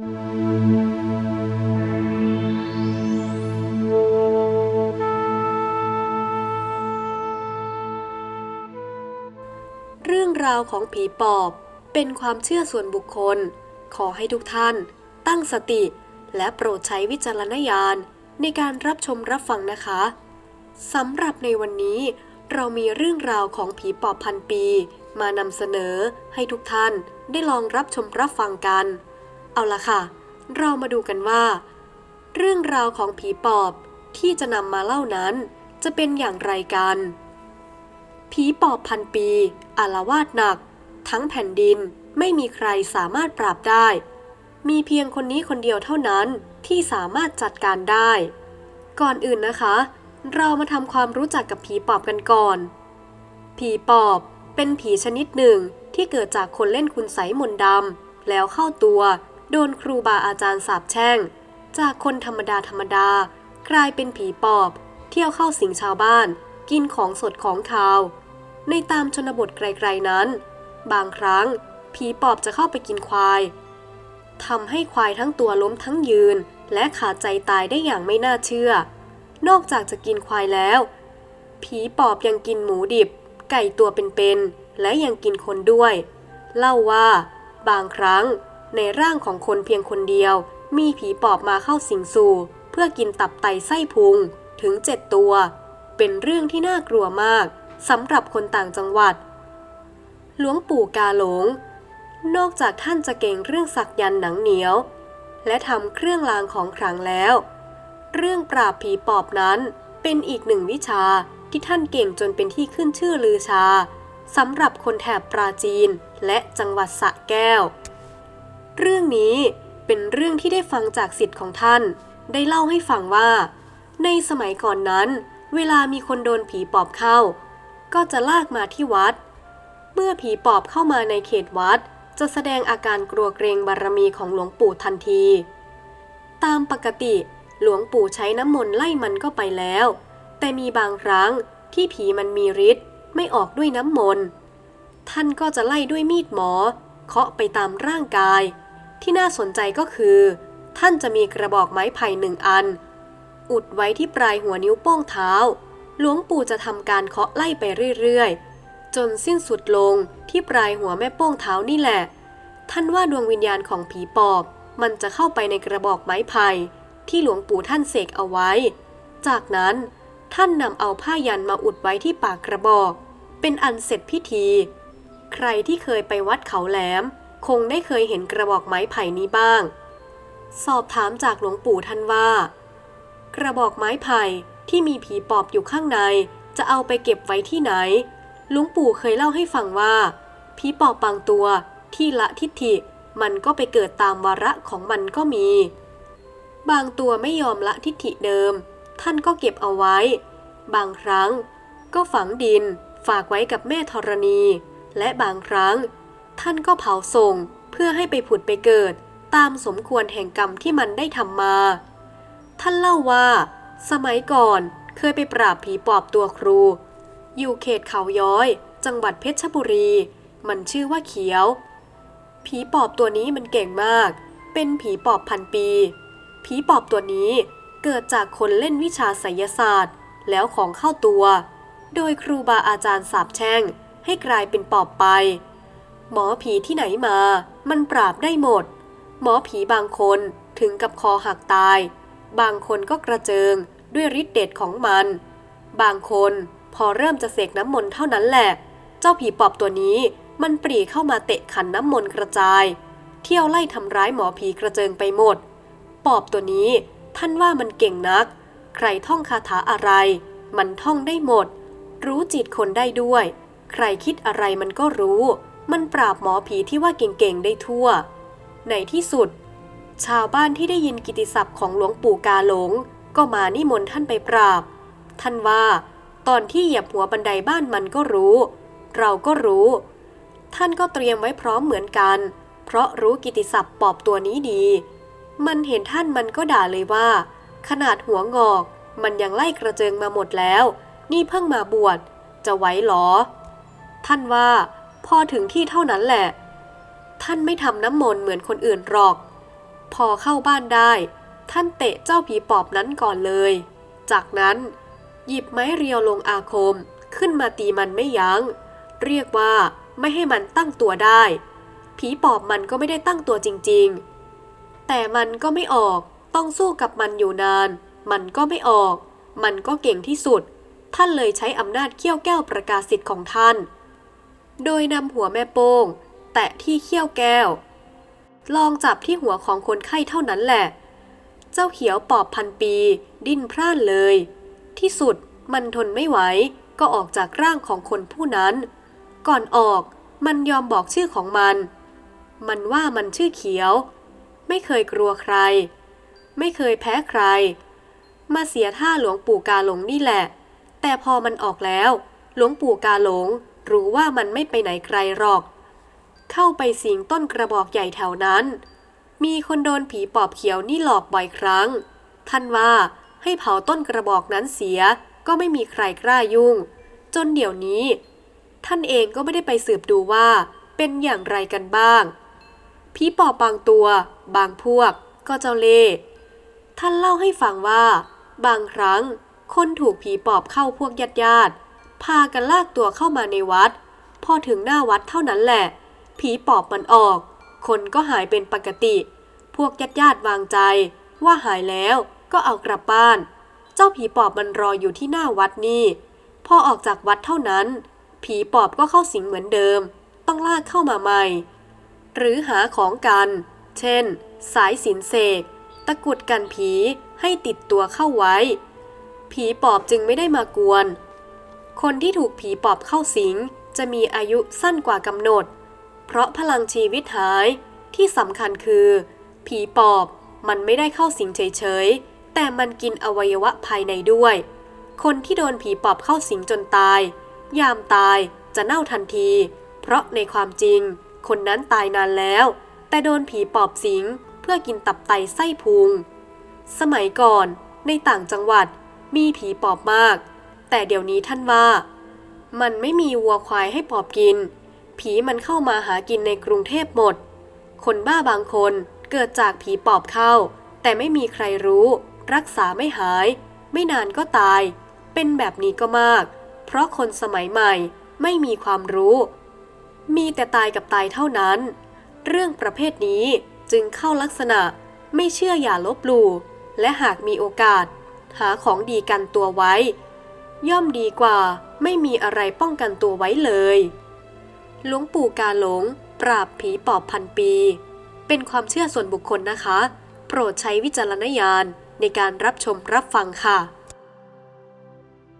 เรื่องราวของผีปอบเป็นความเชื่อส่วนบุคคล ขอให้ทุกท่าน ตั้งสติ และโปรดใช้วิจารณญาณในการรับชมรับฟังนะคะสำหรับในวันนี้เรามีเรื่องราวของผีปอบพันปี มานำเสนอให้ทุกท่านได้ลองรับชมรับฟังกัน เอาละค่ะ เรามาดูกันว่า เรื่องราวของผีปอบที่จะนำมาเล่านั้น จะเป็นอย่างไรกัน ผีปอบพันปี อาลวาดหนัก ทั้งแผ่นดินไม่มีใครสามารถปราบได้ มีเพียงคนนี้คนเดียวเท่านั้นที่สามารถจัดการได้ ก่อนอื่นนะคะ เรามาทำความรู้จักกับผีปอบกันก่อน ผีปอบเป็นผีชนิดหนึ่งที่เกิดจากคนเล่นคุณไสยมนต์ดำแล้วเข้าตัว โดนครูบาอาจารย์สาปแช่ง จากคนธรรมดาธรรมดากลายเป็นผีปอบ เที่ยวเข้าสิงชาวบ้าน กินของสดของคาว ในตามชนบทไกลๆนั้น บางครั้ง ผีปอบจะเข้าไปกินควายทำให้ควายทั้งตัวล้มทั้งยืน และขาดใจตายได้อย่างไม่น่าเชื่อ นอกจากจะกินควายแล้ว ผีปอบยังกินหมูดิบ ไก่ตัวเป็นๆและยังกินคนด้วย เล่าว่า บางครั้ง ในร่างของคนเพียงคนเดียว มีผีปอบมาเข้าสิงสู่ เพื่อกินตับไตไส้พุงถึงเจ็ดตัว เป็นเรื่องที่น่ากลัวมากสำหรับคนต่างจังหวัด หลวงปู่กาหลง นอกจากท่านจะเก่งเรื่องสักยันหนังเหนียว และทำเครื่องรางของขลังแล้ว เรื่องปราบผีปอบนั้นเป็นอีกหนึ่งวิชาที่ท่านเก่งจนเป็นที่ขึ้นชื่อลือชาสำหรับคนแถบปราจีนและจังหวัดสะแก้ว เรื่องนี้เป็นเรื่องที่ได้ฟังจากสิทธิ์ของท่าน ได้เล่าให้ฟังว่า ในสมัยก่อนนั้น เวลามีคนโดนผีปอบเข้า ก็จะลากมาที่วัด เมื่อผีปอบเข้ามาในเขตวัด จะแสดงอาการกลัวเกรงบารมีของหลวงปู่ทันที ตามปกติหลวงปู่ใช้น้ำมนต์ไล่มันก็ไปแล้ว แต่มีบางครั้งที่ผีมันมีฤทธิ์ไม่ออกด้วยน้ำมนต์ ท่านก็จะไล่ด้วยมีดหมอ เคาะไปตามร่างกาย ที่น่าสนใจก็คือ ท่านจะมีกระบอกไม้ไผ่หนึ่งอัน อุดไว้ที่ปลายหัวนิ้วโป้งเท้า หลวงปู่จะทำการเคาะไล่ไปเรื่อยๆ จนสิ้นสุดลงที่ปลายหัวแม่โป้งเท้านี่แหละ ท่านว่าดวงวิญญาณของผีปอบ มันจะเข้าไปในกระบอกไม้ไผ่ที่หลวงปู่ท่านเสกเอาไว้ จากนั้นท่านนำเอาผ้ายันมาอุดไว้ที่ปากกระบอก เป็นอันเสร็จพิธี ใครที่เคยไปวัดเขาแหลม คงได้เคยเห็นกระบอกไม้ไผ่นี้บ้าง สอบถามจากหลวงปู่ท่านว่า กระบอกไม้ไผ่ที่มีผีปอบอยู่ข้างใน จะเอาไปเก็บไว้ที่ไหน หลวงปู่เคยเล่าให้ฟังว่า ผีปอบบางตัวที่ละทิฏฐิมันก็ไปเกิดตามวาระของมันก็มี บางตัวไม่ยอมละทิฏฐิเดิม ท่านก็เก็บเอาไว้ บางครั้ง ก็ฝังดินฝากไว้กับแม่ธรณี และบางครั้ง ท่านก็เผาส่งเพื่อให้ไปผุดไปเกิด ตามสมควรแห่งกรรมที่มันได้ทำมา ท่านเล่าว่า สมัยก่อนเคยไปปราบผีปอบตัวครู อยู่เขตเขาย้อย จังหวัดเพชรบุรี มันชื่อว่าเขียว ผีปอบตัวนี้มันเก่งมาก เป็นผีปอบพันปี ผีปอบตัวนี้เกิดจากคนเล่นวิชาไสยศาสตร์ แล้วของเข้าตัว โดยครูบาอาจารย์สาบแช่งให้กลายเป็นปอบไป หมอผีที่ไหนมา มันปราบได้หมด หมอผีบางคนถึงกับคอหักตาย บางคนก็กระเจิงด้วยฤทธิ์เดชของมัน บางคนพอเริ่มจะเสกน้ำมนต์เท่านั้นแหละ เจ้าผีปอบตัวนี้มันปรีเข้ามาเตะขันน้ำมนต์กระจาย เที่ยวไล่ทำร้ายหมอผีกระเจิงไปหมด ปอบตัวนี้ท่านว่ามันเก่งนัก ใครท่องคาถาอะไร มันท่องได้หมด รู้จิตคนได้ด้วย ใครคิดอะไรมันก็รู้ มันปราบหมอผีที่ว่าเก่งๆได้ทั่ว ในที่สุด ชาวบ้านที่ได้ยินกิติศัพท์ของหลวงปู่กาหลง ก็มานิมนต์ท่านไปปราบ ท่านว่า ตอนที่เหยียบหัวบันไดบ้านมันก็รู้ เราก็รู้ ท่านก็เตรียมไว้พร้อมเหมือนกัน เพราะรู้กิตติศัพท์ปอบตัวนี้ดี มันเห็นท่านมันก็ด่าเลยว่า ขนาดหัวงอก มันยังไล่กระเจิงมาหมดแล้ว นี่เพิ่งมาบวชจะไหวหรอ ท่านว่า พอถึงที่เท่านั้นแหละ ท่านไม่ทำน้ำมนต์เหมือนคนอื่นหรอก พอเข้าบ้านได้ ท่านเตะเจ้าผีปอบนั้นก่อนเลย จากนั้น หยิบไม้เรียวลงอาคมขึ้นมาตีมันไม่ยัง้ง เรียกว่าไม่ให้มันตั้งตัวได้ ผีปอบมันก็ไม่ได้ตั้งตัวจริง ๆ แต่มันก็ไม่ออกต้องสู้กับมันอยู่นาน มันก็ไม่ออก มันก็เก่งที่สุด ท่านเลยใช้อำนาจเขี้ยวแก้วประกาศสิทธิ์ของท่าน โดยนำหัวแม่โป้ง แตะที่เขี้ยวแก้ว ลองจับที่หัวของคนไข้เท่านั้นแหละ เจ้าเขียวปอบพันปี ดิ้นพร่านเลย ที่สุดมันทนไม่ไหวก็ออกจากร่างของคนผู้นั้น ก่อนออกมันยอมบอกชื่อของมัน มันว่ามันชื่อเขียว ไม่เคยกลัวใคร ไม่เคยแพ้ใคร มาเสียท่าหลวงปู่กาหลงนี่แหละ แต่พอมันออกแล้ว หลวงปู่กาหลง รู้ว่ามันไม่ไปไหนไกลหรอก เข้าไปสิงต้นกระบอกใหญ่แถวนั้น มีคนโดนผีปอบเขียวนี่หลอกบ่อยครั้ง ท่านว่าให้เผาต้นกระบอกนั้นเสียก็ไม่มีใครกล้ายุ่ง จนเดี๋ยวนี้ ท่านเองก็ไม่ได้ไปสืบดูว่า เป็นอย่างไรกันบ้างผีปอบบางตัว บางพวก ก็เจ้าเล่ห์ท่านเล่าให้ฟังว่า บางครั้ง คนถูกผีปอบเข้าพวกญาติญาติ พากันลากตัวเข้ามาในวัด พอถึงหน้าวัดเท่านั้นแหละ ผีปอบมันออก คนก็หายเป็นปกติ พวกญาติญาติวางใจ ว่าหายแล้วก็เอากลับบ้าน เจ้าผีปอบมันรออยู่ที่หน้าวัดนี่ พอออกจากวัดเท่านั้น ผีปอบก็เข้าสิงเหมือนเดิม ต้องลากเข้ามาใหม่ หรือหาของกัน เช่น สายสินเสก ตะกุดกันผีให้ติดตัวเข้าไว้ ผีปอบจึงไม่ได้มากวน คนที่ถูกผีปอบเข้าสิงจะมีอายุสั้นกว่ากำหนด เพราะพลังชีวิตหายที่สำคัญคือ ผีปอบมันไม่ได้เข้าสิงเฉยๆ แต่มันกินอวัยวะภายในด้วย คนที่โดนผีปอบเข้าสิงจนตาย ยามตายจะเน่าทันที เพราะในความจริง คนนั้นตายนานแล้ว แต่โดนผีปอบสิงเพื่อกินตับไตไส้พุง สมัยก่อนในต่างจังหวัดมีผีปอบมาก แต่เดี๋ยวนี้ท่านว่า มันไม่มีวัวควายให้ปอบกิน ผีมันเข้ามาหากินในกรุงเทพหมด คนบ้าบางคนเกิดจากผีปอบเข้า แต่ไม่มีใครรู้ รักษาไม่หาย ไม่นานก็ตาย เป็นแบบนี้ก็มาก เพราะคนสมัยใหม่ไม่มีความรู้ มีแต่ตายกับตายเท่านั้น เรื่องประเภทนี้จึงเข้าลักษณะไม่เชื่ออย่าลบหลู่และหากมีโอกาส หาของดีกันตัวไว้ ย่อมดีกว่าไม่มีอะไรป้องกันตัวไว้เลย หลวงปู่กาหลง ปราบผีปอบพันปี เป็นความเชื่อส่วนบุคคลนะคะ โปรดใช้วิจารณญาณในการรับชมรับฟังค่ะ